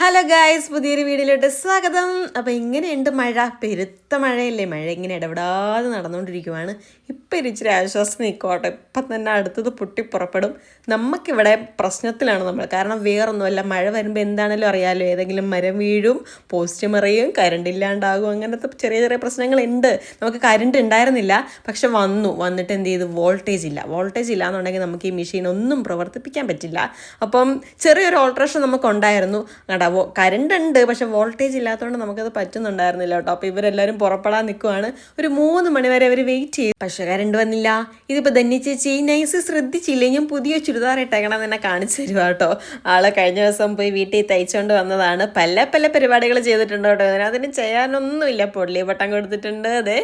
Hello guys പുതിയൊരു വീഡിയോയിലോട്ട് സ്വാഗതം. അപ്പോൾ എങ്ങനെയുണ്ട് മഴ പെരുത്ത മഴയല്ലേ? മഴ ഇങ്ങനെ ഇടപെടാതെ നടന്നുകൊണ്ടിരിക്കുവാണ്. ഇപ്പം ഇച്ചിരി ആശ്വാസം നിൽക്കോട്ടെ ഇപ്പം തന്നെ അടുത്തത് പൊട്ടിപ്പുറപ്പെടും നമുക്കിവിടെ പ്രശ്നത്തിലാണ് നമ്മൾ. കാരണം വേറൊന്നുമല്ല. മഴ വരുമ്പോൾ എന്താണല്ലോ അറിയാമല്ലോ ഏതെങ്കിലും മരം വീഴും പോസ്റ്റ് മറിയും കരണ്ട് ഇല്ലാണ്ടാകും. അങ്ങനത്തെ ചെറിയ ചെറിയ പ്രശ്നങ്ങളുണ്ട്. നമുക്ക് കരണ്ട് ഉണ്ടായിരുന്നില്ല. പക്ഷെ വന്നു. വന്നിട്ട് എന്ത് ചെയ്തു? വോൾട്ടേജ് ഇല്ല. വോൾട്ടേജ് ഇല്ല എന്നുണ്ടെങ്കിൽ നമുക്ക് ഈ മെഷീൻ ഒന്നും പ്രവർത്തിപ്പിക്കാൻ പറ്റില്ല. അപ്പം ചെറിയൊരു ഓൾട്രേഷൻ നമുക്കുണ്ടായിരുന്നു. കണ്ടാ? കരണ്ട് ഉണ്ട്. പക്ഷെ വോൾട്ടേജ് ഇല്ലാത്തതുകൊണ്ട് നമുക്കത് പറ്റുന്നുണ്ടായിരുന്നില്ല കേട്ടോ. അപ്പോൾ ഇവരെല്ലാവരും പുറപ്പെടാൻ നിൽക്കുവാണ് ഒരു മൂന്ന് മണിവരെ അവർ വെയിറ്റ് ചെയ്തു. പക്ഷേ കരണ്ട് വന്നില്ല. ഇതിപ്പോൾ ധന്യ ചേച്ചി നൈസ് ശ്രദ്ധിച്ചില്ലേ? ഞാൻ പുതിയ ചുരിദാർ ഇട്ടേക്കണം എന്നെ കാണിച്ചു തരുവാ കേട്ടോ ആളെ കഴിഞ്ഞ ദിവസം പോയി വീട്ടിൽ തയ്ച്ചുകൊണ്ട് വന്നതാണ്. പല പല പരിപാടികൾ ചെയ്തിട്ടുണ്ട് കേട്ടോ അതിന് ചെയ്യാനൊന്നുമില്ല. പൊള്ളി വട്ടം കൊടുത്തിട്ടുണ്ട്. അതെ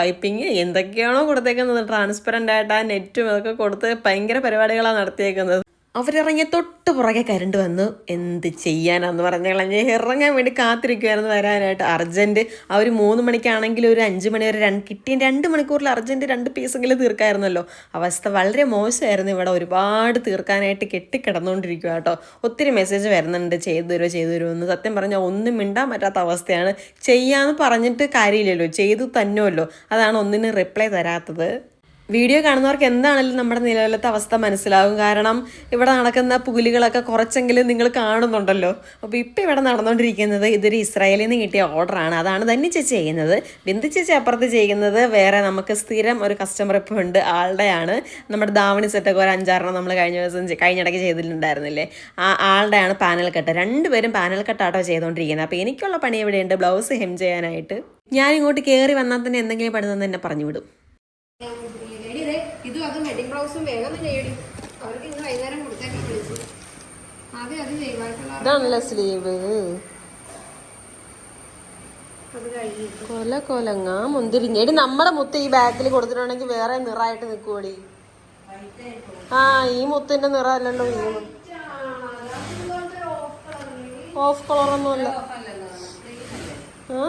പൈപ്പിങ് എന്തൊക്കെയാണോ കൊടുത്തേക്കുന്നത്. ട്രാൻസ്പെറന്റ് ആയിട്ട് ആ നെറ്റും അതൊക്കെ കൊടുത്ത് ഭയങ്കര പരിപാടികളാണ് നടത്തിയേക്കുന്നത്. അവരിറങ്ങിയ തൊട്ട് പുറകെ കരണ്ട് വന്നു എന്ത് ചെയ്യാനാന്ന് പറഞ്ഞ കളഞ്ഞ് ഇറങ്ങാൻ വേണ്ടി കാത്തിരിക്കുമായിരുന്നു വരാനായിട്ട്. അർജന്റ് ആ ഒരു മൂന്ന് മണിക്കാണെങ്കിൽ ഒരു അഞ്ച് മണി വരെ രണ്ട് കിട്ടിയ രണ്ട് മണിക്കൂറിൽ അർജന്റ് രണ്ട് പീസെങ്കിലും തീർക്കായിരുന്നല്ലോ. അവസ്ഥ വളരെ മോശമായിരുന്നു. ഇവിടെ ഒരുപാട് തീർക്കാനായിട്ട് കെട്ടിക്കിടന്നുകൊണ്ടിരിക്കുക കേട്ടോ. ഒത്തിരി മെസ്സേജ് വരുന്നുണ്ട്. ചെയ്തു തരുമോ ചെയ്തു തരുമോ എന്ന്. സത്യം പറഞ്ഞാൽ ഒന്നും മിണ്ടാൻ പറ്റാത്ത അവസ്ഥയാണ്. ചെയ്യാമെന്ന് പറഞ്ഞിട്ട് കാര്യമില്ലല്ലോ. ചെയ്തു തന്നെയല്ലോ അതാണ് ഒന്നിന് റിപ്ലൈ തരാത്തത്. വീഡിയോ കാണുന്നവർക്ക് എന്താണെങ്കിലും നമ്മുടെ നിലവിലത്തെ അവസ്ഥ മനസ്സിലാകും. കാരണം ഇവിടെ നടക്കുന്ന പുലികളൊക്കെ കുറച്ചെങ്കിലും നിങ്ങൾ കാണുന്നുണ്ടല്ലോ. അപ്പോൾ ഇപ്പോൾ ഇവിടെ നടന്നുകൊണ്ടിരിക്കുന്നത് ഇതൊരു ഇസ്രായേലിൽ നിന്ന് കിട്ടിയ ഓർഡറാണ് അതാണ് തന്നെ ചേച്ചി ചെയ്യുന്നത്. ബിന്ദു ചേച്ചി അപ്പുറത്ത് ചെയ്യുന്നത് വേറെ നമുക്ക് സ്ഥിരം ഒരു കസ്റ്റമർ ഇപ്പോൾ ഉണ്ട്. ആളുടെയാണ്. നമ്മുടെ ദാവണി സെറ്റൊക്കെ ഒരു അഞ്ചാറെണ്ണം നമ്മൾ കഴിഞ്ഞ ദിവസം കഴിഞ്ഞിടയ്ക്ക് ചെയ്തിട്ടുണ്ടായിരുന്നില്ലേ? ആ ആളുടെയാണ് പാനൽ കട്ട് രണ്ടുപേരും പാനൽ കട്ടാട്ടോ ചെയ്തുകൊണ്ടിരിക്കുന്നത് അപ്പോൾ എനിക്കുള്ള പണി എവിടെയുണ്ട്? ബ്ലൗസ് ഹെം ചെയ്യാനായിട്ട്. ഞാൻ ഇങ്ങോട്ട് കയറി വന്നാൽ തന്നെ എന്തെങ്കിലും പണി തന്നെ പറഞ്ഞു വിടും വെഡിങ് ബ്ലൗസും വേഗം ചെയ്യടി. അവർക്ക് ഇന്ന് വൈകുന്നേരം കൊടുത്തേക്കാൻ വിളിച്ചു. ആദ്യം അത് ചെയ്യും ബാക്കിയുള്ള ഇതാണല്ലോ സ്ലീവ്. അത് കൊല കൊലങ്ങ മുന്തിരിഞ്ഞ എടി നമ്മുടെ മുത്ത് ഈ ബാക്കിൽ കൊടുത്തിട്ടുണ്ടെങ്കിൽ വേറെ നിറായിട്ട് നിൽക്കുവടി ആ ഈ മുത്തിന്റെ നിറ അല്ലല്ലോ ഓഫ് കളറൊന്നുമല്ല ആ.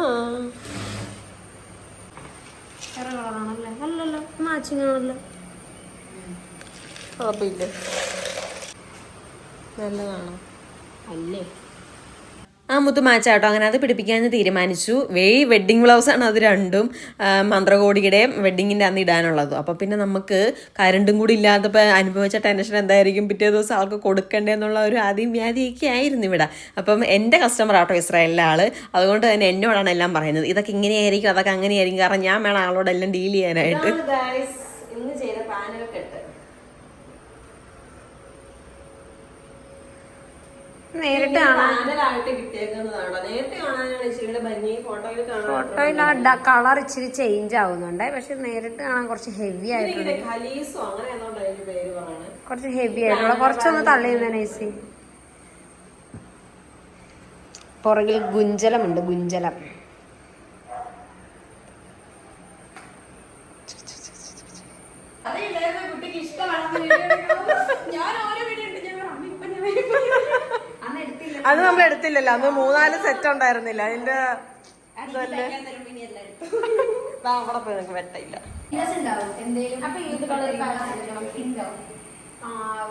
വേറെ കളറാണല്ലേ? അല്ലല്ലോ. മാച്ചിങ് ആണല്ലോ കുഴപ്പമില്ല. നല്ലതാണോ? അല്ലേ? ആ മുത്ത് മാച്ചാട്ടോ. അങ്ങനെ അത് പിടിപ്പിക്കാൻ തീരുമാനിച്ചു. വെയ് വെഡ്ഡിങ് ബ്ലൗസാണ് അത് രണ്ടും. മന്ത്രകോടിയുടെയും വെഡ്ഡിങ്ങിന്റെ അന്ന് ഇടാനുള്ളത്. അപ്പോൾ പിന്നെ നമുക്ക് കരണ്ടും കൂടി ഇല്ലാത്തപ്പോൾ അനുഭവിച്ച ടെൻഷൻ എന്തായിരിക്കും? പിറ്റേ ദിവസം ആൾക്ക് കൊടുക്കണ്ടേ എന്നുള്ള ഒരു ആദ്യം വ്യാധിയൊക്കെ ആയിരുന്നു ഇവിടെ. അപ്പം എന്റെ കസ്റ്റമർ ആട്ടോ ഇസ്രായേലിലെ ആൾ. അതുകൊണ്ട് തന്നെ എന്നോടാണ് എല്ലാം പറയുന്നത്. ഇതൊക്കെ ഇങ്ങനെയായിരിക്കും അതൊക്കെ അങ്ങനെയായിരിക്കും. കാരണം ഞാൻ വേണം ആളോട് എല്ലാം ഡീൽ ചെയ്യാനായിട്ട് ഇന്ന് ചെയ്ത പാനൽ കെട്ട് നേരിട്ട് കാണാനായിട്ട് കിട്ടിയേക്കുന്നതാണോ? കാണാനാണ് ഇച്ചിരിയുടെ ഭംഗി ഫോട്ടോയിൽ കാണാൻ ഫോട്ടോയിൽ ആ കളർ ഇച്ചിരി ചേഞ്ച് ആവുന്നുണ്ട്. പക്ഷെ നേരിട്ട് കാണാൻ കുറച്ച് ഹെവി ആയിട്ടുണ്ട്. ഖലീസോ അങ്ങനെ പേര് പറയണേ? കുറച്ച് ഹെവി ആയിട്ടുള്ള. കുറച്ചൊന്ന് തള്ളിയുന്ന നൈസി. പുറകിൽ ഗുഞ്ചലമുണ്ട് ഗുഞ്ചലം. അത് നമ്മൾ എടുത്തില്ലല്ലോ. അന്ന് മൂന്നാൽ സെറ്റ് ഉണ്ടായിരുന്നില്ല. അതിന്റെ അവിടെ പോയി വെട്ടയില്ല.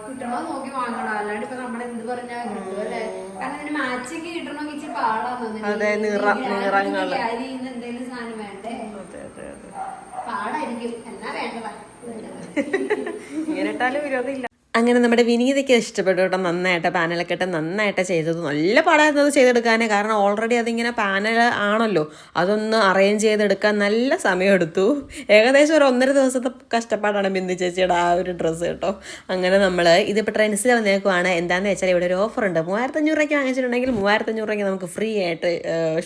കിട്ടണോ നോക്കി വാങ്ങണം. അല്ലാണ്ട് ഇപ്പൊ നമ്മൾ എന്ത് പറഞ്ഞാൽ കിട്ടുമല്ലേ കാരണം ഇതിന് മാച്ചൊക്കെ കിട്ടണമെങ്കിൽ ഇച്ചിരി പാടാന്ന് അതെ, നിറ- നിറങ്ങൾ. എന്തെങ്കിലും സാധനം വേണ്ടേ? അതെ അതെ അതെ. പാടായിരിക്കും. എന്നാ വേണ്ടതാ? ഇങ്ങനെ ഇട്ടാലും വിരോധമില്ല. അങ്ങനെ നമ്മുടെ വിനീതയ്ക്ക് ഇഷ്ടപ്പെട്ടു കേട്ടോ നന്നായിട്ട് പാനലൊക്കെ ഇട്ട് നന്നായിട്ട് ചെയ്തത്. നല്ല പാടായിരുന്നു അത് ചെയ്തെടുക്കാനേ. കാരണം ഓൾറെഡി അതിങ്ങനെ പാനൽ ആണല്ലോ. അതൊന്ന് അറേഞ്ച് ചെയ്തെടുക്കാൻ നല്ല സമയമെടുത്തു. ഏകദേശം ഒരു ഒന്നര ദിവസത്തെ കഷ്ടപ്പാടാണ് ബിന്ദു ചേച്ചിയുടെ ആ ഒരു ഡ്രസ്സ് കേട്ടോ. അങ്ങനെ നമ്മൾ ഇതിപ്പോൾ ട്രെൻസിൽ വന്നേക്കുവാണ്. എന്താണെന്ന് വെച്ചാൽ ഇവിടെ ഒരു ഓഫർ ഉണ്ട്. മൂവായിരത്തഞ്ഞൂറ് രൂപയ്ക്ക് വാങ്ങിച്ചിട്ടുണ്ടെങ്കിൽ മൂവായിരത്തഞ്ഞൂറ് രൂപയ്ക്ക് നമുക്ക് ഫ്രീ ആയിട്ട്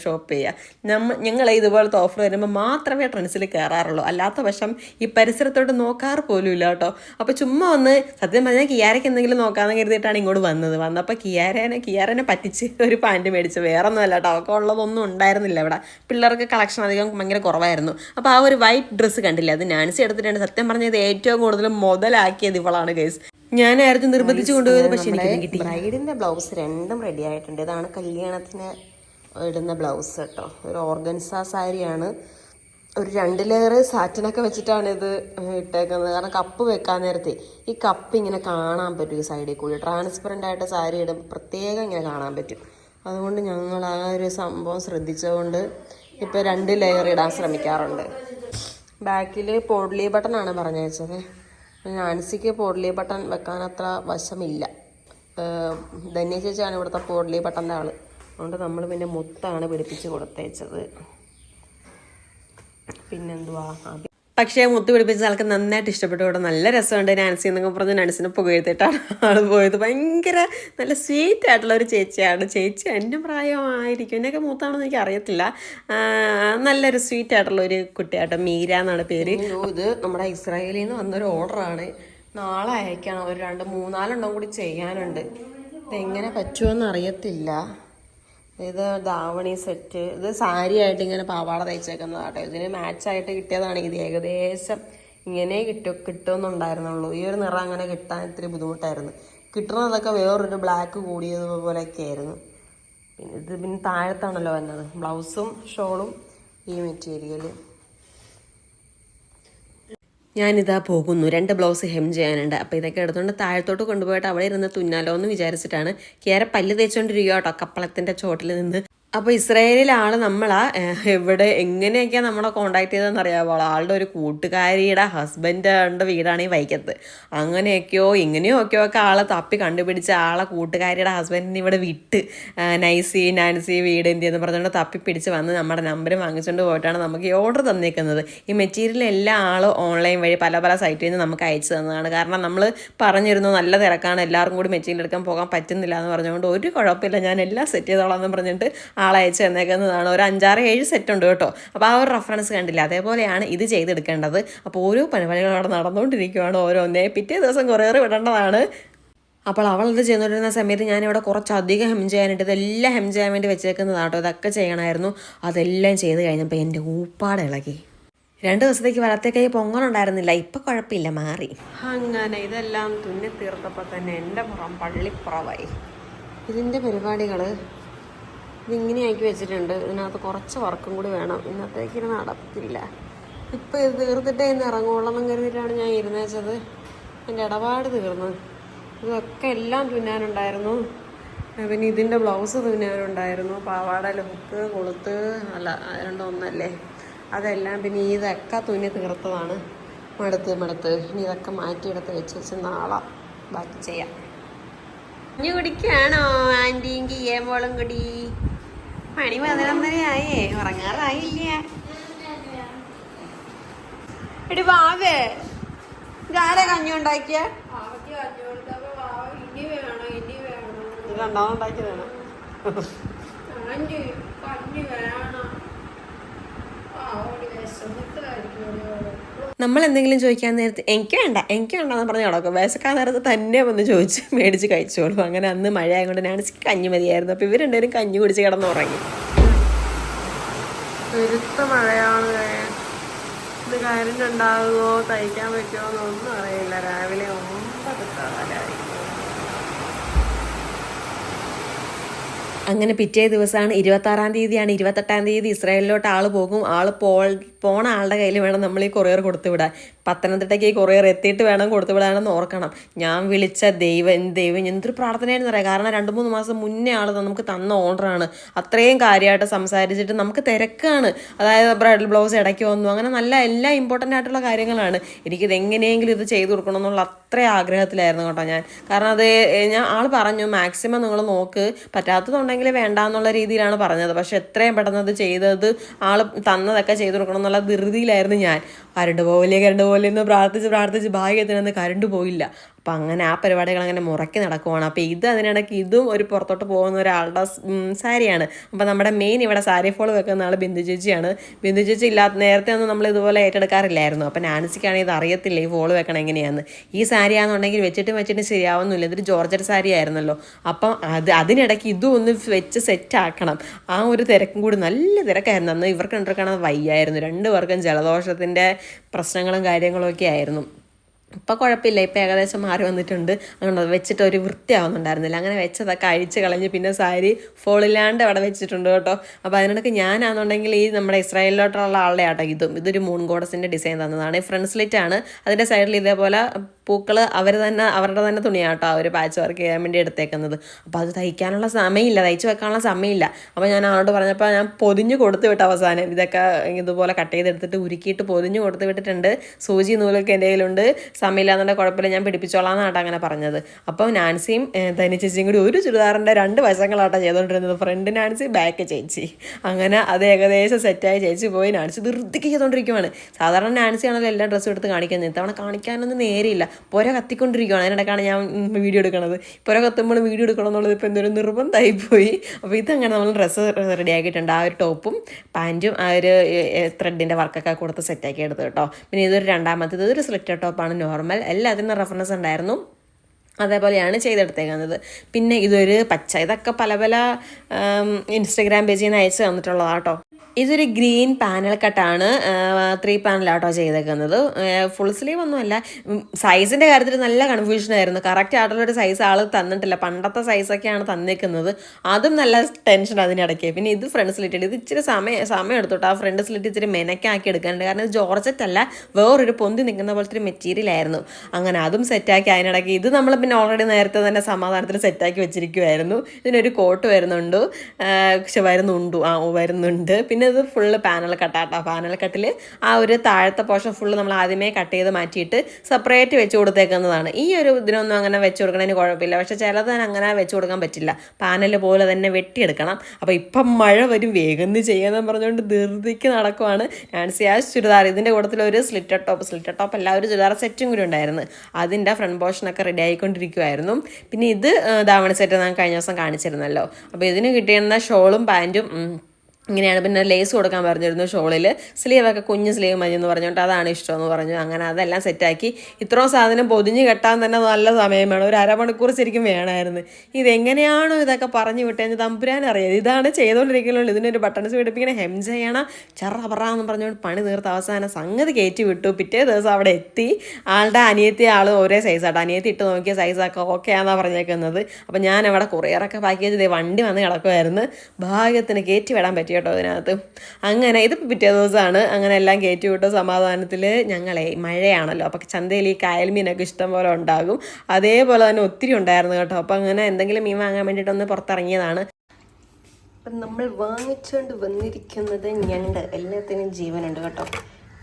ഷോപ്പ് ചെയ്യാം. നമ്മ ഞങ്ങൾ ഇതുപോലത്തെ ഓഫർ വരുമ്പോൾ മാത്രമേ ട്രെൻസിൽ കയറാറുള്ളൂ അല്ലാത്ത പക്ഷം ഈ പരിസരത്തോട്ട് നോക്കാറ് പോലും ഇല്ല കേട്ടോ. അപ്പോൾ ചുമ്മാ ഒന്ന് സത്യം പറഞ്ഞാൽ കിയാരയ്ക്ക് എന്തെങ്കിലും നോക്കാമെന്ന് കരുതിയിട്ടാണ് ഇങ്ങോട്ട് വന്നത്. വന്നപ്പോൾ കിയാരനെ കിയാരനെ പറ്റിച്ച് ഒരു പാന്റ് മേടിച്ചു. വേറെ ഒന്നും അല്ല കേട്ടോ അവൾക്ക് ഉള്ളതൊന്നും ഉണ്ടായിരുന്നില്ല ഇവിടെ. പിള്ളേർക്ക് കളക്ഷൻ അധികം ഭയങ്കര കുറവായിരുന്നു. അപ്പോൾ ആ ഒരു വൈറ്റ് ഡ്രസ്സ് കണ്ടില്ല? അത് നാൻസി എടുത്തിട്ടുണ്ട് സത്യം പറഞ്ഞത് ഇത് ഏറ്റവും കൂടുതൽ മുതലാക്കിയത് ഇവളാണ് ഗൈസ് ഞാനായിരുന്നു നിർബന്ധിച്ച് കൊണ്ടുപോയത് പക്ഷേ എനിക്ക് കിട്ടി ബ്രൈഡിന്റെ ബ്ലൗസ് രണ്ടും റെഡി ആയിട്ടുണ്ട്. ഇതാണ് കല്യാണത്തിന് ഇടുന്ന ബ്ലൗസ് കേട്ടോ ഒരു ഓർഗൻസ സാരിയാണ്. ഒരു രണ്ട് ലെയർ സാറ്റിനൊക്കെ വെച്ചിട്ടാണ് ഇത് ഇട്ടേക്കുന്നത്. കാരണം കപ്പ് വെക്കാൻ നേരത്തെ ഈ കപ്പ് ഇങ്ങനെ കാണാൻ പറ്റും ഈ സൈഡിൽ കൂടി. ട്രാൻസ്പെറന്റ് ആയിട്ട് സാരി ഇടും. പ്രത്യേകം ഇങ്ങനെ കാണാൻ പറ്റും. അതുകൊണ്ട് ഞങ്ങൾ ആ ഒരു സംഭവം ശ്രദ്ധിച്ചതുകൊണ്ട് ഇപ്പോൾ രണ്ട് ലെയർ ഇടാൻ ശ്രമിക്കാറുണ്ട്. ബാക്കിൽ പോഡ്ലി ബട്ടൺ ആണ് വെച്ചത് നാൻസിക്ക് പോഡ്ലി ബട്ടൺ വെക്കാൻ അത്ര വശമില്ല. ധന്യ ചേച്ചിയാണ് ഇവിടുത്തെ പോഡ്ലി ബട്ടന്റെ ആൾ അതുകൊണ്ട് നമ്മൾ പിന്നെ മുത്താണ് പിടിപ്പിച്ച് കൊടുത്തേച്ചത്. പിന്നെന്തുവാ? പക്ഷേ മുത്ത് പിടിപ്പിച്ച ആൾക്ക് നന്നായിട്ട് ഇഷ്ടപ്പെട്ടു. ഇവിടെ നല്ല രസമുണ്ട്. നാൻസി എന്നൊക്കെ പറഞ്ഞ് നാൻസിനെ പുകഴ്ത്തിട്ടാണ് ആൾ പോയത്. ഭയങ്കര നല്ല സ്വീറ്റ് ആയിട്ടുള്ള ഒരു ചേച്ചിയാണ്. ചേച്ചി എന്റെ പ്രായമായിരിക്കും. എന്നൊക്കെ മൂത്താണെന്ന് എനിക്ക് അറിയത്തില്ല. നല്ലൊരു സ്വീറ്റ് ആയിട്ടുള്ള ഒരു കുട്ടിയാട്ടോ. മീര എന്നാണ് പേര്. ഇത് നമ്മുടെ ഇസ്രായേലിൽ നിന്ന് വന്നൊരു ഓർഡറാണ് നാളെ അയക്കണം. ഒരു രണ്ട് മൂന്നാലെണ്ണം കൂടി ചെയ്യാനുണ്ട്. ഇതെങ്ങനെ പറ്റുമെന്ന് അറിയത്തില്ല. ഇത് ദാവണി സെറ്റ്. ഇത് സാരി ആയിട്ട് ഇങ്ങനെ പാവാട തയ്ച്ചേക്കുന്നതാട്ടോ. ഇതിന് മാച്ചായിട്ട് കിട്ടിയതാണ്. ഇത് ഏകദേശം ഇങ്ങനെ കിട്ടും കിട്ടുമെന്നുണ്ടായിരുന്നുള്ളൂ. ഈ ഒരു നിറം അങ്ങനെ കിട്ടാൻ ഇത്തിരി ബുദ്ധിമുട്ടായിരുന്നു. കിട്ടുന്നതൊക്കെ വേറൊരു ബ്ലാക്ക് കൂടിയതുപോലെയൊക്കെ ആയിരുന്നു. പിന്നെ ഇത് പിന്നെ താഴത്താണല്ലോ വന്നത്. ബ്ലൗസും ഷോളും ഈ മെറ്റീരിയൽ ഞാനിതാ പോകുന്നു. രണ്ട് ബ്ലൗസ് ഹെം ചെയ്യാനുണ്ട്. അപ്പോൾ ഇതൊക്കെ എടുത്തുകൊണ്ട് താഴത്തോട്ട് കൊണ്ടുപോയിട്ട് അവിടെ ഇരുന്ന് തുന്നാലോ എന്ന് വിചാരിച്ചിട്ടാണ്. കയറെ പല്ല് തേച്ചുകൊണ്ടിരിക്കുക കേട്ടോ കപ്പളത്തിന്റെ ചോട്ടിൽ നിന്ന്. അപ്പോൾ ഇസ്രായേലിലാണ് നമ്മൾ ഏഹ്, എവിടെ എങ്ങനെയൊക്കെയാണ് നമ്മളെ കോണ്ടാക്ട് ചെയ്തതെന്ന് അറിയാമോ ആളുടെ ഒരു കൂട്ടുകാരിയുടെ ഹസ്ബൻഡിന്റെ വീടാണ് ഈ വൈക്കത്ത്. അങ്ങനെയൊക്കെയോ എങ്ങനെയോ ഒക്കെയോ ഒക്കെ ആളെ തപ്പി കണ്ടുപിടിച്ച് ആളെ കൂട്ടുകാരിയുടെ ഹസ്ബൻഡിനെ ഇവിടെ വിട്ട് നൈസി നാൻസി വീട് എന്ത് എന്ന് പറഞ്ഞുകൊണ്ട് തപ്പി പിടിച്ച് വന്ന് നമ്മുടെ നമ്പർ വാങ്ങിച്ചുകൊണ്ട് പോയിട്ടാണ് നമുക്ക് ഈ ഓർഡർ തന്നേക്കുന്നത്. ഈ മെറ്റീരിയൽ എല്ലാ ആളും ഓൺലൈൻ വഴി പല പല സൈറ്റിൽ നിന്ന് നമുക്ക് അയച്ചു തന്നതാണ്. കാരണം നമ്മൾ പറഞ്ഞിരുന്നു നല്ല തിരക്കാണ് എല്ലാവർക്കും കൂടി മെറ്റീരിയൽ എടുക്കാൻ പോകാൻ പറ്റുന്നില്ല എന്ന് പറഞ്ഞുകൊണ്ട് ഒരു കുഴപ്പമില്ല ഞാൻ എല്ലാം സെറ്റ് ചെയ്തോളാം എന്ന് പറഞ്ഞിട്ട് ആൾ അയച്ചു തന്നേക്കുന്നതാണ്. ഒരു അഞ്ചാറ് ഏഴ് സെറ്റ് ഉണ്ട് കേട്ടോ. അപ്പോൾ ആ ഒരു റെഫറൻസ് കണ്ടില്ല? അതേപോലെയാണ് ഇത് ചെയ്തെടുക്കേണ്ടത്. അപ്പോൾ ഓരോ പരിപാടികൾ അവിടെ നടന്നുകൊണ്ടിരിക്കുകയാണ് ഓരോന്നേ. പിറ്റേ ദിവസം കുറേയേറെ വിടേണ്ടതാണ്. അപ്പോൾ അവൾ ഇത് ചെയ്തുകൊണ്ടിരുന്ന സമയത്ത് ഞാനിവിടെ കുറച്ചധികം ഹെം ചെയ്യാനായിട്ട് ഇതെല്ലാം ഹെം ചെയ്യാൻ വേണ്ടി വെച്ചേക്കുന്നതാണ് കേട്ടോ. ഇതൊക്കെ ചെയ്യണമായിരുന്നു. അതെല്ലാം ചെയ്ത് കഴിഞ്ഞപ്പോൾ എന്റെ ഊപ്പാട് ഇളകി. രണ്ട് ദിവസത്തേക്ക് വലത്തെ കൈ പൊങ്ങലുണ്ടായിരുന്നില്ല ഇപ്പം കുഴപ്പമില്ല മാറി. അങ്ങനെ ഇതെല്ലാം തുന്നി തീർത്തപ്പോൾ തന്നെ എന്റെ പുറം പള്ളിപ്പുറവായി. ഇതിന്റെ പരിപാടികൾ ഇതിങ്ങനെ ആക്കി വെച്ചിട്ടുണ്ട്. ഇതിനകത്ത് കുറച്ച് വർക്കും കൂടി വേണം. ഇന്നത്തേക്ക് ഇത് നടത്തില്ല. ഇപ്പം ഇത് തീർത്തിട്ടേ ഇന്ന് ഇറങ്ങുള്ളൂ എന്ന് കരുതിയിട്ടാണ് ഞാൻ ഇരുന്നേച്ചത്. എന്റെ ഇടപാട് തീർന്നു. ഇതൊക്കെ എല്ലാം തുന്നാനുണ്ടായിരുന്നു. പിന്നെ ഇതിന്റെ ബ്ലൗസ് തുന്നാനുണ്ടായിരുന്നു. പാവാട ലുക്ക് കൊളുത്ത് അല്ല രണ്ടൊന്നല്ലേ. അതെല്ലാം പിന്നെ ഇതൊക്കെ തുന്നി തീർത്തതാണ്. മടുത്ത് മടുത്ത്. ഇനി ഇതൊക്കെ മാറ്റിയെടുത്ത് വെച്ച് വെച്ച് നാളെ ബാക്കി ചെയ്യാം. കുടിക്കാണോ? ആന്റിയും കിയേമ്പോളും കൂടി? മണി പതിനൊന്നരയായേ. ഉറങ്ങാറായില്ല. എടി വാവേ. ഇതാരാ കഞ്ഞി ഉണ്ടാക്കിയ ഇത് രണ്ടാമത് ഉണ്ടാക്കിയതാണ് കഞ്ഞി വേണം. നമ്മൾ എന്തെങ്കിലും ചോദിക്കാൻ നേരത്ത് എനിക്ക് വേണ്ട എനിക്ക് വേണ്ടെന്ന് പറഞ്ഞ് കിടക്കും വിശക്കാൻ നേരത്ത് തന്നെ വന്ന് ചോദിച്ച് മേടിച്ച് കഴിച്ചോളൂ. അങ്ങനെ അന്ന് മഴ ആയതുകൊണ്ട് ഞാൻ കഞ്ഞി മതിയായിരുന്നു. അപ്പോൾ ഇവർ രണ്ടുപേരും കഞ്ഞി കുടിച്ച് കിടന്നുറങ്ങി. പെരുത്ത മഴയാണ്. ഇത് കരണ്ട് ഉണ്ടാകുമോ തയ്ക്കാൻ പറ്റുമോ എന്നൊന്നും അറിയില്ല. രാവിലെ ഒമ്പത് കാലായി അങ്ങനെ പിറ്റേ ദിവസമാണ് ഇരുപത്താറാം തീയതിയാണ്. ഇരുപത്തെട്ടാം തീയതി ഇസ്രായേലിലോട്ട് ആൾ പോകും. ആൾ പോൾ പോണ ആളുടെ കയ്യിൽ വേണം നമ്മൾ ഈ കൊറിയർ കൊടുത്തു വിടാൻ. പത്തനംതിട്ടയ്ക്ക് ഈ കൊറിയർ എത്തിയിട്ട് വേണം കൊടുത്തു വിടാനെന്ന് ഓർക്കണം. ഞാൻ വിളിച്ച ദൈവം ദൈവം എന്തൊരു പ്രാർത്ഥനയായിരുന്നു അറിയാം. കാരണം രണ്ട് മൂന്ന് മാസം മുന്നേ ആൾ നമുക്ക് തന്ന ഓർഡറാണ് അത്രയും കാര്യമായിട്ട് സംസാരിച്ചിട്ട് നമുക്ക് തിരക്കാണ്. അതായത് ബ്രൈഡൽ ബ്ലൗസ് ഇടയ്ക്ക് വന്നു. അങ്ങനെ നല്ല എല്ലാ ഇമ്പോർട്ടന്റ് ആയിട്ടുള്ള കാര്യങ്ങളാണ്. എനിക്കിത് എങ്ങനെയെങ്കിലും ഇത് ചെയ്തു കൊടുക്കണം എന്നുള്ള അത്ര ആഗ്രഹത്തിലായിരുന്നു കേട്ടോ ഞാൻ. കാരണം അത് ഞാൻ ആൾ പറഞ്ഞു മാക്സിമം നിങ്ങൾ നോക്ക്. പറ്റാത്തതുണ്ടെങ്കിൽ വേണ്ട എന്നുള്ള രീതിയിലാണ് പറഞ്ഞത്. പക്ഷേ എത്രയും പെട്ടെന്ന് അത് ചെയ്തത് ആൾ തന്നതൊക്കെ ചെയ്തു കൊടുക്കണം എന്നുള്ള ധൃതിയിലായിരുന്നു ഞാൻ. കരണ്ട് പോവില്ലേ കരണ്ട് പോവില്ലേ എന്ന് പ്രാർത്ഥിച്ച് പ്രാർത്ഥിച്ച് ഭാഗ്യത്തിനന്ന് കരണ്ട് പോയില്ല. അപ്പം അങ്ങനെ ആ പരിപാടികൾ അങ്ങനെ മുറക്കി നടക്കുവാണ്. അപ്പോൾ ഇത് അതിനിടയ്ക്ക് ഇതും ഒരു പുറത്തോട്ട് പോകുന്ന ഒരാളുടെ സാരിയാണ്. അപ്പോൾ നമ്മുടെ മെയിൻ ഇവിടെ സാരി ഫോൾ വെക്കുന്ന ആൾ ബിന്ദു ചേച്ചിയാണ്. ബിന്ദു ചേച്ചി ഇല്ലാത്ത നേരത്തെ ഒന്നും നമ്മൾ ഇതുപോലെ ഏറ്റെടുക്കാറില്ലായിരുന്നു. അപ്പോൾ നാൻസിക്കാണെങ്കിൽ ഇത് അറിയത്തില്ല ഈ ഫോൾ വെക്കണം എങ്ങനെയാന്ന്. ഈ സാരി ആണെന്നുണ്ടെങ്കിൽ വെച്ചിട്ട് വെച്ചിട്ട് ശരിയാവുന്നില്ല. ഇതൊരു ജോർജറ്റ് സാരി ആയിരുന്നല്ലോ അപ്പം അത് അതിനിടയ്ക്ക് ഇതും ഒന്ന് വെച്ച് സെറ്റാക്കണം ആ ഒരു തിരക്കും കൂടി നല്ല തിരക്കായിരുന്നു. അന്ന് ഇവർക്ക് രണ്ടുപേർക്കാണ് വയ്യായിരുന്നു. രണ്ടു പേർക്കും ജലദോഷത്തിന്റെ പ്രശ്നങ്ങളും കാര്യങ്ങളും ഒക്കെ ആയിരുന്നു. ഇപ്പം കുഴപ്പമില്ല ഇപ്പം ഏകദേശം മാറി വന്നിട്ടുണ്ട്. അങ്ങനെ വെച്ചിട്ട് ഒരു വൃത്തിയാവുന്നുണ്ടായിരുന്നില്ല. അങ്ങനെ വെച്ചതൊക്കെ അഴിച്ച് കളഞ്ഞ് പിന്നെ സാരി ഫോളില്ലാണ്ട് അവിടെ വെച്ചിട്ടുണ്ട് കേട്ടോ. അപ്പോൾ അതിനിടയ്ക്ക് ഞാനാണെന്നുണ്ടെങ്കിൽ ഈ നമ്മുടെ ഇസ്രായേലിലോട്ടുള്ള ആളുടെ ആട്ടോ ഇതും. ഇതൊരു മൂൺ ഗോഡസിന്റെ ഡിസൈൻ തന്നതാണ്. ഫ്രണ്ട് സ്ലിറ്റ് ആണ്. അതിന്റെ സൈഡിൽ ഇതേപോലെ പൂക്കൾ അവർ തന്നെ അവരുടെ തന്നെ തുണിയാട്ടോ അവർ പാച്ച് വർക്ക് ചെയ്യാൻ വേണ്ടി എടുത്തേക്കുന്നത്. അപ്പോൾ അത് തയ്ക്കാനുള്ള സമയമില്ല. തയ്ച്ച് വെക്കാനുള്ള സമയമില്ല. അപ്പോൾ ഞാൻ അവളോട് പറഞ്ഞപ്പോൾ ഞാൻ പൊതിഞ്ഞ് കൊടുത്തു വിട്ട അവസാനം. ഇതൊക്കെ ഇതുപോലെ കട്ട് ചെയ്തെടുത്തിട്ട് ഉരുക്കിയിട്ട് പൊതിഞ്ഞ് കൊടുത്തു വിട്ടിട്ടുണ്ട്. സൂചി നൂലൊക്കെ എന്റെ കയ്യിലുണ്ട്. സമയമില്ലാന്നുണ്ടെങ്കിൽ കുഴപ്പമില്ല ഞാൻ പിടിപ്പിച്ചോളാം എന്നാട്ടോ അങ്ങനെ പറഞ്ഞത്. അപ്പോൾ നാൻസിയും ധനി ചേച്ചിയും കൂടി ഒരു ചുരിദാറിന്റെ രണ്ട് വശങ്ങളാട്ടോ ചെയ്തുകൊണ്ടിരുന്നത് ഫ്രണ്ട് നാൻസി ബാക്ക് ചേച്ചി. അങ്ങനെ അത് ഏകദേശം സെറ്റായി ചേച്ചി പോയി നാൻസി ധൃതിക്ക് ചെയ്തുകൊണ്ടിരിക്കുവാണ് സാധാരണ നാൻസി ആണല്ലോ എല്ലാ ഡ്രസ്സും എടുത്ത് കാണിക്കുന്നത്. ഇത്തവണ കാണിക്കാനൊന്നും നേരെയില്ല. പുര കത്തിക്കൊണ്ടിരിക്കുവാണ്. അതിനിടക്കാണ് ഞാൻ വീഡിയോ എടുക്കുന്നത് പുര കത്തുമ്പോൾ വീഡിയോ എടുക്കണം എന്നുള്ളത് ഇപ്പോൾ എന്തൊരു നിർബന്ധമായി പോയി. അപ്പോൾ ഇതങ്ങനെ നമ്മൾ ഡ്രസ്സ് റെഡിയാക്കിയിട്ടുണ്ട് ആ ഒരു ടോപ്പും പാന്റും ആ ഒരു ത്രെഡിന്റെ വർക്കൊക്കെ കൊടുത്ത് സെറ്റാക്കി എടുത്തു കേട്ടോ. പിന്നെ ഇതൊരു രണ്ടാമത്തേത്. ഇതൊരു സ്ലിറ്റർ ടോപ്പാണ് നോർമൽ എല്ലാത്തിനും റെഫറൻസ് ഉണ്ടായിരുന്നു. അതേപോലെയാണ് ചെയ്തെടുത്തേക്കുന്നത്. പിന്നെ ഇതൊരു പച്ച ഇതൊക്കെ പല പല ഇൻസ്റ്റഗ്രാം പേജിൽ നിന്ന് അയച്ചു തന്നിട്ടുള്ളതാട്ടോ ഇതൊരു ഗ്രീൻ പാനൽ കട്ടാണ്. ത്രീ ആട്ടോ ചെയ്തേക്കുന്നത്. ഫുൾ സ്ലീവ് ഒന്നുമല്ല. സൈസിന്റെ കാര്യത്തിൽ നല്ല കൺഫ്യൂഷൻ ആയിരുന്നു. കറക്റ്റ് ആയിട്ടുള്ള ഒരു സൈസ് ആൾ തന്നിട്ടില്ല. പണ്ടത്തെ സൈസൊക്കെയാണ് തന്നേക്കുന്നത് അതും നല്ല ടെൻഷൻ അതിനിടയ്ക്ക്. പിന്നെ ഇത് ഫ്രണ്ട് സ്ലിറ്റ് ഇത് ഇച്ചിരി സമയം സമയം എടുത്തോട്ടോ ആ ഫ്രണ്ട് സ്ലിറ്റ് ഇച്ചിരി മെനക്കാക്കി എടുക്കാനുണ്ട്. കാരണം ഇത് ജോർജറ്റ് അല്ല വേറൊരു പൊന്തി നിൽക്കുന്ന പോലത്തെ ഒരു മെറ്റീരിയൽ ആയിരുന്നു. അങ്ങനെ അതും സെറ്റാക്കി അതിനിടയ്ക്ക് ഇത് നമ്മൾ പിന്നെ ഓൾറെഡി നേരത്തെ തന്നെ സമാധാനത്തിൽ സെറ്റാക്കി വെച്ചിരിക്കുമായിരുന്നു ഇതിനൊരു കോട്ട് വരുന്നുണ്ട്. പക്ഷെ വരുന്നുണ്ട്. ആ വരുന്നുണ്ട്. പിന്നെ ഇത് ഫുള്ള് പാനൽ കട്ടാട്ടോ പാനൽ കട്ടിൽ ആ ഒരു താഴത്തെ പോർഷൻ ഫുള്ള് നമ്മൾ ആദ്യമേ കട്ട് ചെയ്ത് മാറ്റിയിട്ട് സെപ്പറേറ്റ് വെച്ച് കൊടുത്തേക്കുന്നതാണ്. ഈ ഒരു ഇതിനൊന്നും അങ്ങനെ വെച്ച് കൊടുക്കണതിന് കുഴപ്പമില്ല. പക്ഷെ ചിലത് അങ്ങനെ വെച്ച് കൊടുക്കാൻ പറ്റില്ല. പാനൽ പോലെ തന്നെ വെട്ടിയെടുക്കണം. അപ്പോൾ ഇപ്പം മഴ വരും. വേഗം ചെയ്യാന്ന് പറഞ്ഞുകൊണ്ട് ധൃതിക്ക് നടക്കുവാണ് നാൻസി. ആ ചുരിദാർ ഇതിന്റെ കൂട്ടത്തിൽ ഒരു സ്ലിറ്റർ ടോപ്പ് സ്ലിറ്റർ ടോപ്പ് അല്ല ഒരു ചുരിദാർ സെറ്റും കൂടി ഉണ്ടായിരുന്നു. അതിന്റെ ഫ്രണ്ട് പോർഷനൊക്കെ റെഡി ആയിക്കൊണ്ടിരിക്കുമായിരുന്നു പിന്നെ ഇത് ദാവണ സെറ്റ് ഞാൻ കഴിഞ്ഞ ദിവസം കാണിച്ചിരുന്നല്ലോ. അപ്പോൾ ഇതിന് കിട്ടിയിരുന്ന ഷോളും പാന്റും ഇങ്ങനെയാണ് പിന്നെ ലേസ് കൊടുക്കാൻ പറഞ്ഞിരുന്നു ഷോളിൽ സ്ലീവൊക്കെ കുഞ്ഞ് സ്ലീവ് മതി എന്ന് പറഞ്ഞുകൊണ്ട് അതാണ് ഇഷ്ടമെന്ന് പറഞ്ഞു. അങ്ങനെ അതെല്ലാം സെറ്റാക്കി ഇത്രയും സാധനം പൊതിഞ്ഞ് കെട്ടാൻ തന്നെ നല്ല സമയം വേണം. ഒരു അരമണിക്കൂർ ശരിക്കും വേണമായിരുന്നു. ഇതെങ്ങനെയാണോ ഇതൊക്കെ പറഞ്ഞു വിട്ടേന്ന് തമ്പുരാൻ അറിയാം. ഇതാണ് ചെയ്തുകൊണ്ടിരിക്കുന്നത് ഇതിനൊരു ബട്ടൺസ് പിടിപ്പിക്കണേ ഹെം ചെയ്യണം. ചറ പറ എന്ന് പറഞ്ഞുകൊണ്ട് പണി തീർത്ത് അവസാനം സംഗതി കയറ്റി വിട്ടു. പിറ്റേ ദിവസം അവിടെ എത്തി. ആളുടെ അനിയത്തി ആൾ ഒരേ സൈസാട്ടോ അനിയത്തി ഇട്ട് നോക്കിയ സൈസൊക്കെ ഓക്കെ ആണെന്നാണ് പറഞ്ഞേക്കുന്നത്. അപ്പം ഞാൻ അവിടെ കുറേറൊക്കെ പാക്കേജ് വണ്ടി വന്ന് കിടക്കുമായിരുന്നു ഭാഗ്യത്തിന് കയറ്റി വിടാൻ പറ്റി കേട്ടോ അതിനകത്ത്. അങ്ങനെ ഇത് പിറ്റേ ദിവസമാണ് അങ്ങനെ എല്ലാം കയറ്റി വിട്ട സമാധാനത്തിൽ ഞങ്ങളെ മഴയാണല്ലോ. അപ്പോൾ ചന്തയിൽ ഈ കായൽ മീനൊക്കെ ഇഷ്ടം പോലെ ഉണ്ടാകും. അതേപോലെ തന്നെ ഒത്തിരി ഉണ്ടായിരുന്നു കേട്ടോ. അപ്പോൾ അങ്ങനെ എന്തെങ്കിലും മീൻ വാങ്ങാൻ വേണ്ടിയിട്ടൊന്ന് പുറത്തിറങ്ങിയതാണ്. അപ്പം നമ്മൾ വാങ്ങിച്ചുകൊണ്ട് വന്നിരിക്കുന്നത് ഞണ്ട്. എല്ലാത്തിനും ജീവനുണ്ട് കേട്ടോ.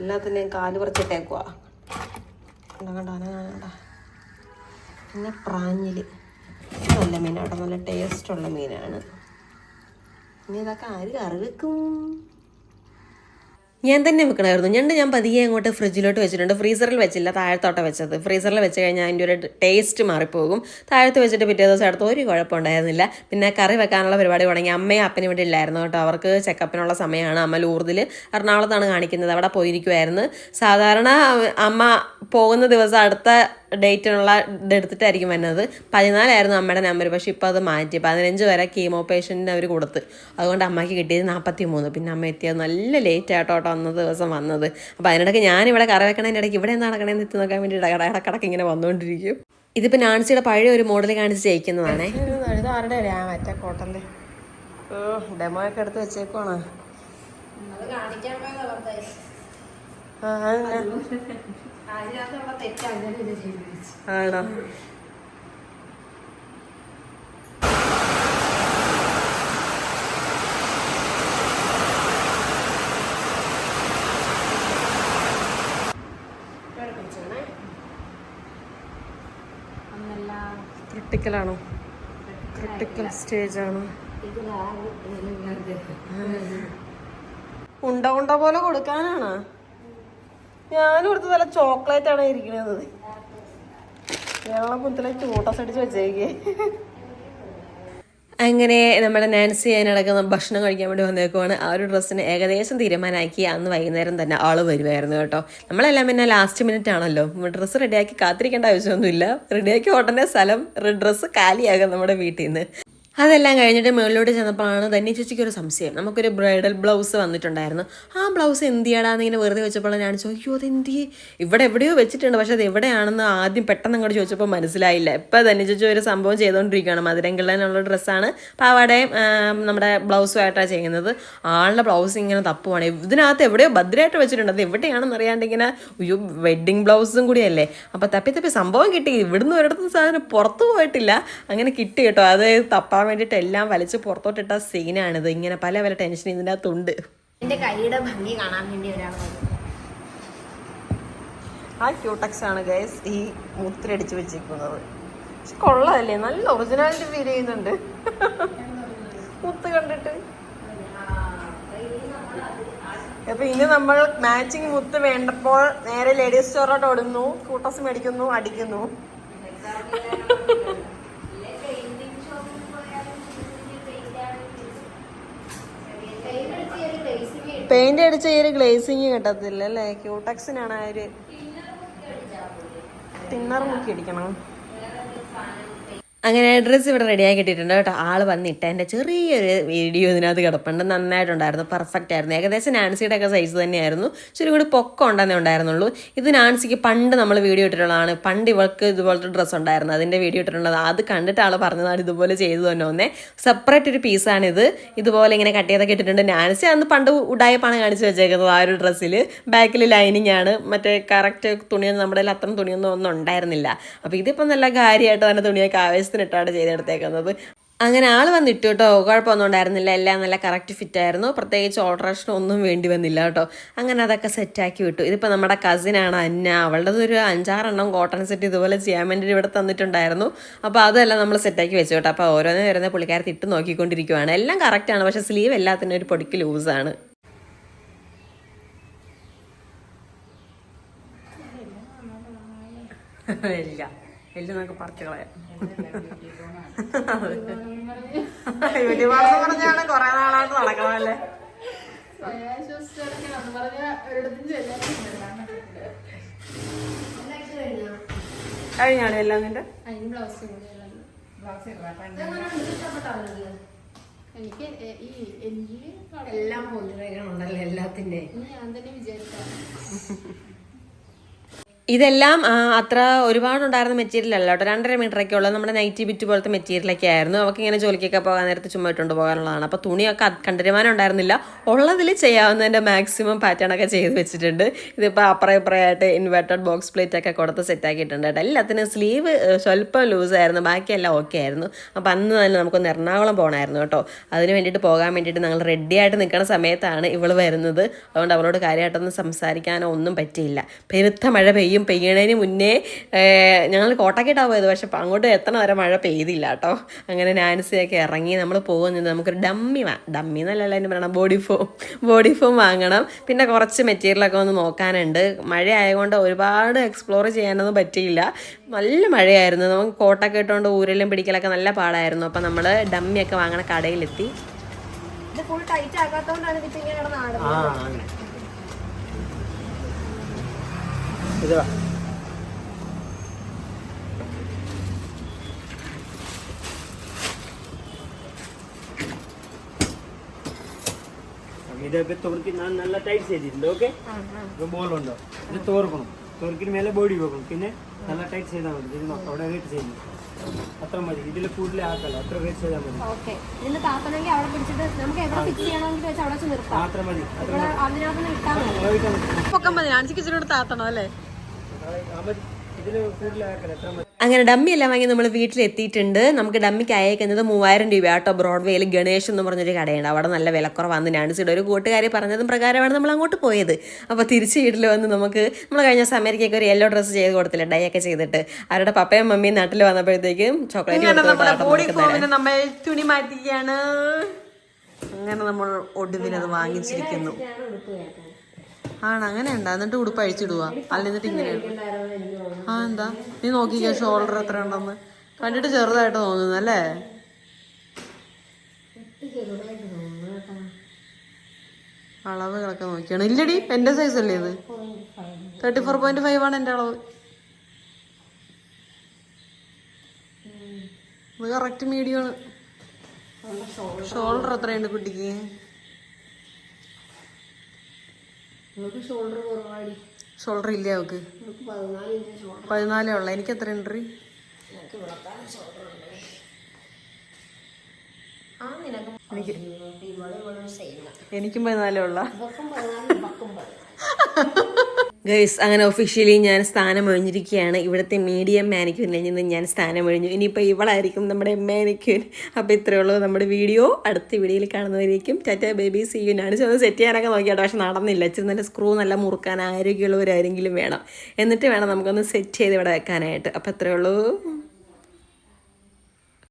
എല്ലാത്തിനെയും കാൽ പറിച്ചിട്ടേക്കുവാ. കണ്ടോ കണ്ടോ പിന്നെ പ്രാഞ്ഞിൽ നല്ല മീനാട്ടോ നല്ല ടേസ്റ്റുള്ള മീനാണ്. വെക്കും? ഞാൻ തന്നെ വെക്കണമായിരുന്നു. ഞണ്ട് ഞാൻ പതിയെ അങ്ങോട്ട് ഫ്രിഡ്ജിലോട്ട് വെച്ചിട്ടുണ്ട്. ഫ്രീസറിൽ വെച്ചില്ല താഴത്തോട്ട് വെച്ചത്. ഫ്രീസറിൽ വെച്ച് കഴിഞ്ഞാൽ അതിന്റെ ഒരു ടേസ്റ്റ് മാറിപ്പോകും. താഴത്ത് വെച്ചിട്ട് പിറ്റേ ദിവസം അടുത്ത് ഒരു കുഴപ്പമുണ്ടായിരുന്നില്ല. പിന്നെ കറി വെക്കാനുള്ള പരിപാടി തുടങ്ങി. അമ്മയും അപ്പനും ഇവിടെ ഇല്ലായിരുന്നു കേട്ടോ. അവർക്ക് ചെക്കപ്പിനുള്ള സമയമാണ്. അമ്മ ലൂർദിൽ എറണാകുളത്താണ് കാണിക്കുന്നത്. അവിടെ പോയിരിക്കുമായിരുന്നു സാധാരണ അമ്മ പോകുന്ന ദിവസം അടുത്ത ഡേറ്റിനുള്ള ഇതെടുത്തിട്ടായിരിക്കും വരുന്നത്. പതിനാലായിരുന്നു അമ്മയുടെ നമ്പർ പക്ഷേ ഇപ്പോൾ അത് മാറ്റി. പതിനഞ്ച് വരെ കീമോ പേഷ്യന്റിന് അവർ കൊടുത്ത്. അതുകൊണ്ട് അമ്മയ്ക്ക് കിട്ടിയത് നാൽപ്പത്തി മൂന്ന് പിന്നെ അമ്മ എത്തിയത് നല്ല ലേറ്റ് ആട്ടോ കേട്ടോ അന്ന ദിവസം വന്നത്. അപ്പോൾ അതിനിടയ്ക്ക് ഞാനിവിടെ കറി വെക്കണതിന്റെ ഇടയ്ക്ക് ഇവിടെ എന്താ നടക്കണേന്ന് എത്തി നോക്കാൻ വേണ്ടി ഇട- ഇടക്കിടക്ക് ഇങ്ങനെ വന്നുകൊണ്ടിരിക്കും ഇതിപ്പോൾ നാൻസിയുടെ പഴയ ഒരു മോഡൽ കാണിച്ച് ജയിക്കുന്നതാണേ. ഇത് ആരുടെ മറ്റേ കോട്ടന്റെ ഡെമോ ഒക്കെ എടുത്ത് വെച്ചേക്കുവാണോ? അത് കാണിക്കാൻ പോയതാ വെറുതെ. ആ. ആണോ? ക്രിട്ടിക്കലാണോ? ക്രിട്ടിക്കൽ സ്റ്റേജ് ആണ്. ഉണ്ട ഉണ്ട പോലെ കൊടുക്കാനാണ്. ഞാനും ഇവിടുത്തെ നല്ല ചോക്ലേറ്റ് ആണ് ഇരിക്കുന്നത് വെള്ളം കുത്തിലെ ചൂട്ടസ് അടിച്ച് വെച്ചേക്കേ. അങ്ങനെ നമ്മുടെ നാൻസി അതിനടക്കുന്ന ഭക്ഷണം കഴിക്കാൻ വേണ്ടി വന്നേക്കുവാണ്. ആ ഒരു ഡ്രസ്സിന് ഏകദേശം തീരുമാനമാക്കി അന്ന് വൈകുന്നേരം തന്നെ ആൾ വരുമായിരുന്നു കേട്ടോ. നമ്മളെല്ലാം പിന്നെ ലാസ്റ്റ് മിനിറ്റ് ആണല്ലോ. ഡ്രസ്സ് റെഡിയാക്കി കാത്തിരിക്കേണ്ട ആവശ്യമൊന്നുമില്ല. റെഡിയാക്കി ഉടനെ സ്ഥലം ഡ്രസ്സ് കാലിയാകും നമ്മുടെ വീട്ടിൽ നിന്ന്. അതെല്ലാം കഴിഞ്ഞിട്ട് മുകളിലോട്ട് ചെന്നപ്പോഴാണ് ധന്യ ചേച്ചിക്ക് ഒരു സംശയം. നമുക്കൊരു ബ്രൈഡൽ ബ്ലൗസ് വന്നിട്ടുണ്ടായിരുന്നു. ആ ബ്ലൗസ് എന്ത് ചെയ്യാടാന്ന് ഇങ്ങനെ വെറുതെ വെച്ചപ്പോൾ ഞാൻ ചോദിച്ചു അത് എന്ത്? ഇവിടെ എവിടെയോ വെച്ചിട്ടുണ്ട് പക്ഷെ അത് എവിടെയാണെന്ന് ആദ്യം പെട്ടെന്ന് അങ്ങോട്ട് ചോദിച്ചപ്പോൾ മനസ്സിലായില്ല. ഇപ്പോൾ ധന്യ ചേച്ചി ഒരു സംഭവം ചെയ്തുകൊണ്ടിരിക്കുകയാണ് മധുരങ്കിള്ളനുള്ള ഡ്രസ്സാണ്. പാവാടയും നമ്മുടെ ബ്ലൗസും ആയിട്ടാണ് ചെയ്യുന്നത്. ആളുടെ ബ്ലൗസ് ഇങ്ങനെ തപ്പുവാണ്. ഇതിനകത്ത് എവിടെയോ ഭദ്രമായിട്ട് വെച്ചിട്ടുണ്ട്. അത് എവിടെയാണെന്ന് അറിയാണ്ട് ഇങ്ങനെ അയ്യോ വെഡ്ഡിങ് ബ്ലൗസും കൂടിയല്ലേ അപ്പോൾ തപ്പി തപ്പി സംഭവം കിട്ടി. ഇവിടുന്ന് ഒരിടത്തും സാധനം പുറത്ത് പോയിട്ടില്ല. അങ്ങനെ കിട്ടി കേട്ടോ. അത് തപ്പാൻ വേണ്ടിയിട്ട് എല്ലാം വലിച്ച് പുറത്തോട്ടിട്ട സീനാണിത്. ഇങ്ങനെ പല പല ടെൻഷൻ ഇതിന്റെ അകത്തുണ്ട് എന്റെ കൈയുടെ ഭംഗി കാണാൻ വേണ്ടി ഒരാൾ ആ ക്യൂട്ടക്സ് ആണ് ഗൈസ് ഈ മുത്തിലടിച്ച് വെച്ചിരിക്കുന്നത്. പക്ഷെ കൊള്ളാമല്ലേ നല്ല ഒറിജിനാലിറ്റി ഫീൽ ചെയ്യുന്നുണ്ട്. മുത്ത് കണ്ടിട്ട്. അപ്പൊ ഇനി നമ്മൾ മാച്ചിങ് മുത്ത് വേണ്ടപ്പോൾ നേരെ ലേഡീസ് സ്റ്റോറോട്ട് ഓടുന്നു. കൂട്ടസ് മേടിക്കുന്നു അടിക്കുന്നു. പെയിന്റ് അടിച്ച ഈ ഒരു ഗ്ലേസിങ് കിട്ടത്തില്ല അല്ലേ? ക്യൂട്ടക്സിനാണ് ആ ഒരു തിന്നർ മുക്കി അടിക്കണം. അങ്ങനെ ഡ്രസ്സ് ഇവിടെ റെഡിയായി കിട്ടിയിട്ടുണ്ട് കേട്ടോ. ആൾ വന്നിട്ട് എന്റെ ചെറിയൊരു വീഡിയോ ഇതിനകത്ത് കിടപ്പുണ്ട്. നന്നായിട്ടുണ്ടായിരുന്നു. പെർഫെക്റ്റ് ആയിരുന്നു. ഏകദേശം നാൻസിയുടെ ഒക്കെ സൈസ് തന്നെയായിരുന്നു. ചെറിയ കൂടി പൊക്കം ഉണ്ടെന്നേ ഉണ്ടായിരുന്നുള്ളൂ. ഇത് നാൻസിക്ക് പണ്ട് നമ്മൾ വീഡിയോ ഇട്ടിട്ടുള്ളതാണ്. പണ്ട് ഇവൾക്ക് ഇതുപോലത്തെ ഡ്രസ്സ് ഉണ്ടായിരുന്നു. അതിന്റെ വീഡിയോ ഇട്ടിട്ടുള്ളത്. അത് കണ്ടിട്ട് ആൾ പറഞ്ഞതാണ് ഇതുപോലെ ചെയ്തു തന്നെ ഒന്നേ സെപ്പറേറ്റ് ഒരു പീസാണിത് ഇതുപോലെ ഇങ്ങനെ കട്ട് ചെയ്തൊക്കെ ഇട്ടിട്ടുണ്ട്. നാൻസി അന്ന് പണ്ട് ഉടായപ്പാണ് കാണിച്ചു വെച്ചേക്കുന്നത് ആ ഒരു ഡ്രസ്സിൽ ബാക്കിൽ ലൈനിങ് ആണ്. മറ്റേ കറക്റ്റ് തുണിയൊന്നും നമ്മുടെ അത്ര തുണിയൊന്നും ഒന്നും ഉണ്ടായിരുന്നില്ല. അപ്പോൾ ഇതിപ്പോൾ നല്ല കാര്യമായിട്ട് തന്നെ തുണിയൊക്കെ ആവേശത്തിനിട്ടാണ് ചെയ്തെടുത്തേക്കുന്നത്. അങ്ങനെ ആൾ വന്നിട്ടു കേട്ടോ. കുഴപ്പമൊന്നും ഉണ്ടായിരുന്നില്ല എല്ലാം നല്ല കറക്റ്റ് ഫിറ്റ് ആയിരുന്നു. പ്രത്യേകിച്ച് ഓൾട്രേഷൻ ഒന്നും വേണ്ടി വന്നില്ല കേട്ടോ. അങ്ങനെ അതൊക്കെ സെറ്റാക്കി വിട്ടു. ഇതിപ്പോൾ നമ്മുടെ കസിനാണ് അന്ന. അവളുടെ ഒരു അഞ്ചാറെണ്ണം കോട്ടൺ സെറ്റ് ഇതുപോലെ ചെയ്യാൻ വേണ്ടി ഇവിടെ തന്നിട്ടുണ്ടായിരുന്നു. അപ്പോൾ അതെല്ലാം നമ്മൾ സെറ്റാക്കി വെച്ചു കേട്ടോ. അപ്പോൾ ഓരോന്നേ വരുന്ന പുള്ളിക്കാരത്തി ഇട്ട് നോക്കിക്കൊണ്ടിരിക്കുവാണ്. എല്ലാം കറക്റ്റാണ് പക്ഷേ സ്ലീവ് എല്ലാത്തിനും ഒരു പൊടിക്ക് ലൂസാണ് ഇല്ല. എല്ലാം നമുക്ക് പറിച്ചു കളയാം. പറഞ്ഞാണ് കൊറേ നാളായിട്ട് നടക്കണമല്ലേ കഴിഞ്ഞാണ് എല്ലാം നിന്റെ? എനിക്ക് എ- ഈ എനിക്ക് എല്ലാം പോലുണ്ടല്ലോ എല്ലാത്തിന്റെ ഞാൻ തന്നെ വിചാരിക്കാം. ഇതെല്ലാം അത്ര ഒരുപാടുണ്ടായിരുന്ന മെറ്റീരിയൽ അല്ല കേട്ടോ. രണ്ടര മീറ്ററൊക്കെ ഉള്ളത് നമ്മുടെ നൈറ്റി ബിറ്റ് പോലത്തെ മെറ്റീരിയലൊക്കെ ആയിരുന്നു. അവർക്ക് ഇങ്ങനെ ജോലിക്കൊക്കെ പോകാൻ നേരത്തെ ചുമ്മാ ഇട്ടുകൊണ്ട് പോകാനുള്ളതാണ്. അപ്പോൾ തുണിയൊക്കെ കണ്ടരുമാനം ഉണ്ടായിരുന്നില്ല ഉള്ളതിൽ ചെയ്യാവുന്നതിന്റെ മാക്സിമം പാറ്റേൺ ഒക്കെ ചെയ്ത് വെച്ചിട്ടുണ്ട്. ഇതിപ്പോൾ അപ്പുറം ഇപ്പുറമായിട്ട് ഇൻവെർട്ടഡ് ബോക്സ് പ്ലേറ്റ് ഒക്കെ കൊടുത്ത് സെറ്റ് ആക്കിയിട്ടുണ്ട് കേട്ടോ. എല്ലാത്തിനും സ്ലീവ് സ്വല്പം ലൂസായിരുന്നു ബാക്കിയെല്ലാം ഓക്കെ ആയിരുന്നു. അപ്പോൾ അന്ന് തന്നെ നമുക്കൊന്ന് എറണാകുളം പോകണമായിരുന്നു കേട്ടോ. അതിന് വേണ്ടിയിട്ട് പോകാൻ വേണ്ടിയിട്ട് ഞങ്ങൾ റെഡി ആയിട്ട് നിൽക്കുന്ന സമയത്താണ് ഇവൾ വരുന്നത്. അതുകൊണ്ട് അവളോട് കാര്യമായിട്ടൊന്നും സംസാരിക്കാനോ ഒന്നും പറ്റിയില്ല. പെരുത്ത മഴ പെയ്യും പെയ്യണതിന് മുന്നേ ഞങ്ങൾ കോട്ടക്കേട്ടാണ് പോയത്. പക്ഷെ അങ്ങോട്ട് എത്തണ വരെ മഴ പെയ്തില്ല കേട്ടോ. അങ്ങനെ നാൻസിയൊക്കെ ഇറങ്ങി നമ്മൾ പോകുന്നത് നമുക്കൊരു ഡമ്മി വാ ഡമ്മി എന്നല്ലല്ലോ അതിന് പറയണം ബോഡി ഫോം ബോഡി ഫോം വാങ്ങണം. പിന്നെ കുറച്ച് മെറ്റീരിയലൊക്കെ ഒന്ന് നോക്കാനുണ്ട്. മഴ ആയതുകൊണ്ട് ഒരുപാട് എക്സ്പ്ലോർ ചെയ്യാനൊന്നും പറ്റിയില്ല. നല്ല മഴയായിരുന്നു. നമുക്ക് കോട്ടൊക്കെ ഇട്ടുകൊണ്ട് ഊരലും പിടിക്കലൊക്കെ നല്ല പാടായിരുന്നു. അപ്പം നമ്മൾ ഡമ്മിയൊക്കെ വാങ്ങണ കടയിലെത്തി. ഇത് ഫുൾ ടൈറ്റ് ആക്കാത്തോണ്ടാണ് ഇതിപ്പോ ഇങ്ങനെ കിടന്ന് ആടുന്നത് ആ അങ്ങനെ ഇത് വാ ಇದಕ್ಕೆ ತೊರ್ಕಿ ನಾನು നല്ല ಟೈಟ್ ചെയ്തിട്ടുണ്ട് ഓക്കെ ബോൾ ഉണ്ടോ ഇത് തോർക്കണം തോർക്കിന് മേലെ ബോഡി വെക്കണം പിന്നെ നല്ല ടൈറ്റ് ചെയ്താൽ മതി ഇത് നോക്കാം അവിടെ റേറ്റ് ചെയ്യുന്നു അത്ര മതി ഇതിൽ കൂടുതൽ ആക്കല്ല അത്ര റേറ്റ് ചെയ്താൽ മതി ഓക്കെ ഇതിന് താത്തണമെങ്കിൽ അവിടെ പിടിച്ചിട്ട് നമുക്ക് എവിടെ ഫിക്സ് ചെയ്യണമെങ്കിൽ വെച്ച് അവിടെ വെച്ച് നിർത്താം അത്ര മതി അത്ര ഇവിടെ അതിനകത്ത് ഇട്ടാൽ മതി ഉപയോഗിക്കാൻ മതി പൊക്കം മതി നാൻസിക്ക് ഇച്ചിരി കൂടെ താത്തണം അല്ലേ അങ്ങനെ ഡമ്മി എല്ലാം വാങ്ങി നമ്മൾ വീട്ടിലെത്തിയിട്ടുണ്ട്. നമുക്ക് ഡമ്മിക്ക് അയക്കുന്നത് മൂവായിരം രൂപ കേട്ടോ. ബ്രോഡ്വേയിൽ ഗണേഷ് എന്ന് പറഞ്ഞൊരു കടയുണ്ട്. അവിടെ നല്ല വിലക്കുറവാന്ന് നാൻസിയുടെ ഒരു കൂട്ടുകാരി പറഞ്ഞതും പ്രകാരമാണ് നമ്മൾ അങ്ങോട്ട് പോയത്. അപ്പോൾ തിരിച്ച് വീട്ടിൽ വന്ന് നമുക്ക് നമ്മൾ കഴിഞ്ഞ സമയത്തേക്കൊക്കെ ഒരു യെല്ലോ ഡ്രസ്സ് ചെയ്ത് കൊടുത്തില്ല ഡൈ ഒക്കെ ചെയ്തിട്ട്. അവരുടെ പപ്പയും മമ്മിയും നാട്ടിൽ വന്നപ്പോഴത്തേക്കും ചോക്ലേറ്റ് നമ്മൾ തുണി അങ്ങനെ നമ്മൾ ഒടുവിനത് അത് വാങ്ങിച്ചിരിക്കുന്നു. ആണ് അങ്ങനെ ഉണ്ട് എന്നിട്ട് ഉടുപ്പ് അഴിച്ചിടുക അല്ലെന്നിട്ട് ഇങ്ങനെ ആ എന്താ? നീ നോക്കിക്കോ ഷോൾഡർ എത്ര ഉണ്ടെന്ന്. കണ്ടിട്ട് ചെറുതായിട്ട് തോന്നുന്നു അല്ലേ? അളവുകളൊക്കെ നോക്കിയാണ്. ഇല്ലടി എന്റെ സൈസ് അല്ലേ ഇത്? തേർട്ടി ഫോർ പോയിന്റ് ഫൈവ് ആണ് എന്റെ അളവ്. ഇത് കറക്റ്റ് മീഡിയമാണ് ഷോൾഡർ എത്രയുണ്ട് കുട്ടിക്ക് നമുക്ക് ഷോൾഡർ ഇല്ല അവക്ക്? നമുക്ക് പതിനാല് ഇഞ്ച് ഷോൾഡർ പതിനാലേ ഉള്ള. എനിക്ക് എത്ര ഉണ്ട്? എനിക്കും പതിനാലേ ഉള്ള. ഗൈസ് അങ്ങനെ ഒഫീഷ്യലി ഞാൻ സ്ഥാനം ഒഴിഞ്ഞിരിക്കുകയാണ് ഇവിടുത്തെ മീഡിയം മാനിക്യൂരിൽ നിന്ന് ഞാൻ സ്ഥാനം ഒഴിഞ്ഞു ഇനിയിപ്പോൾ ഇവളായിരിക്കും നമ്മുടെ മാനിക്യൂർ അപ്പോൾ ഇത്രയേ ഉള്ളൂ നമ്മുടെ വീഡിയോ അടുത്ത വീഡിയോയിൽ കാണുന്നവരേക്കും ടാറ്റ ബേബി സി യു ഞാൻ ചെന്ന് സെറ്റ് ചെയ്യാനൊക്കെ നോക്കിയാട്ടോ. പക്ഷെ നടന്നില്ല. ഇച്ചിരി നല്ല സ്ക്രൂ നല്ല മുറുക്കാൻ ആരോഗ്യമുള്ളവരാരെങ്കിലും വേണം. എന്നിട്ട് വേണം നമുക്കൊന്ന് സെറ്റ് ചെയ്ത് ഇവിടെ വെക്കാനായിട്ട്. അപ്പോൾ ഇത്രയേ ഉള്ളൂ.